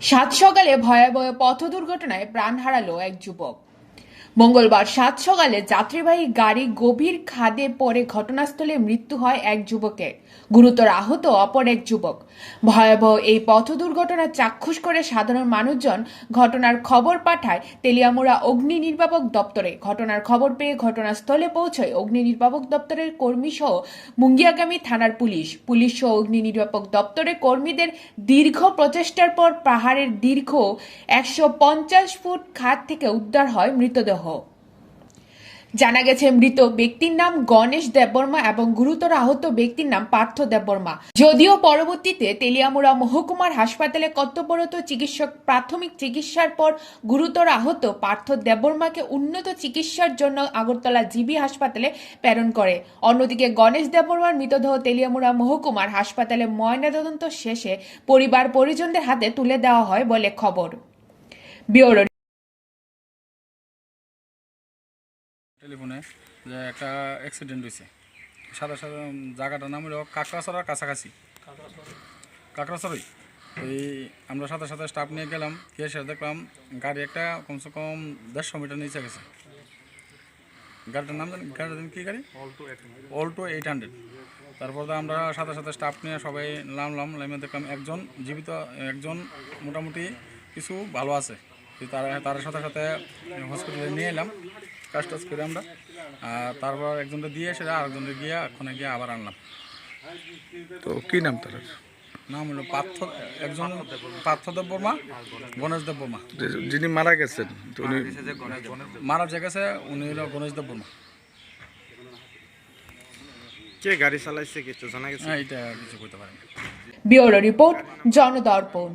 সাত সকালে ভয়াবহ পথ দুর্ঘটনায় প্রাণ হারালো এক যুবক। মঙ্গলবার সাত সকালে যাত্রীবাহী গাড়ি গভীর খাদে পড়ে ঘটনাস্থলে মৃত্যু হয় এক যুবকের। গুরুতর আহত অপর এক যুবক। ভয়াবহ এই পথ দুর্ঘটনা চাক্ষুষ করে সাধারণ মানুষজন ঘটনার খবর পাঠায় তেলিয়ামুড়া অগ্নি নির্বাপক দপ্তরে। ঘটনার খবর পেয়ে ঘটনাস্থলে পৌঁছয় অগ্নি নির্বাপক দপ্তরের কর্মী সহ মুঙ্গিয়াগামী থানার পুলিশ। পুলিশ সহ অগ্নি নির্বাপক দপ্তরের কর্মীদের দীর্ঘ প্রচেষ্টার পর পাহাড়ের দীর্ঘ একশো পঞ্চাশ ফুট খাদ থেকে উদ্ধার হয় মৃতদেহ। জানা গেছে, মৃত ব্যক্তির নাম গণেশ দেববর্মা এবং গুরুতর আহত ব্যক্তির নাম পার্থ দেববর্মা। যদিও পরবর্তীতে তেলিয়ামুড়া মহকুমার হাসপাতালে কর্তব্যরত চিকিৎসক প্রাথমিক চিকিৎসার পর গুরুতর আহত পার্থ দেববর্মাকে উন্নত চিকিৎসার জন্য আগরতলা জিবি হাসপাতালে প্রেরণ করে। অন্যদিকে গণেশ দেববর্মার মৃতদেহ তেলিয়ামুড়া মহকুমার হাসপাতালে ময়নাতদন্ত শেষে পরিবার পরিজনদের হাতে তুলে দেওয়া হয় বলে খবর। টেলিফোনে যে একটা অ্যাক্সিডেন্ট হয়েছে সাদা সাদা জায়গাটার নাম হলো কাকড়াছড়ার কাছাকাছি। কাকড়াছড়াই? এই আমরা সাথে সাথে স্টাফ নিয়ে গেলাম গিয়ে সেটা দেখলাম গাড়ি একটা কমসে কম দেড়শো মিটার নিচে গেছে। গাড়িটার নাম জানি গাড়িটার কী গাড়ি? অল্টো এইট হান্ড্রেড তারপর তো আমরা সাথে সাথে স্টাফ নিয়ে সবাই নামলাম নামে দেখলাম একজন জীবিত একজন মোটামুটি কিছু ভালো আছে। তারা তার সাথে সাথে হসপিটালে নিয়ে এলাম। কাজ টাজ করে আমরা। তারপর একজনটা দিয়ে সেটা আরেকজনকে গিয়ে ওখানে গিয়ে আবার আনলাম। তো কি নাম তার? নাম হলো পার্থ একজন পার্থদেব বর্মা গণেশ দেব বর্মা যিনি মারা গেছেন উনি মারা যে গেছে উনি হলো গণেশ দেব বর্মা কে গাড়ি চালাইছে কিছু জানা গেছে? হ্যাঁ এটা কিছু করতে পারেন। Bureau report Janadarpan.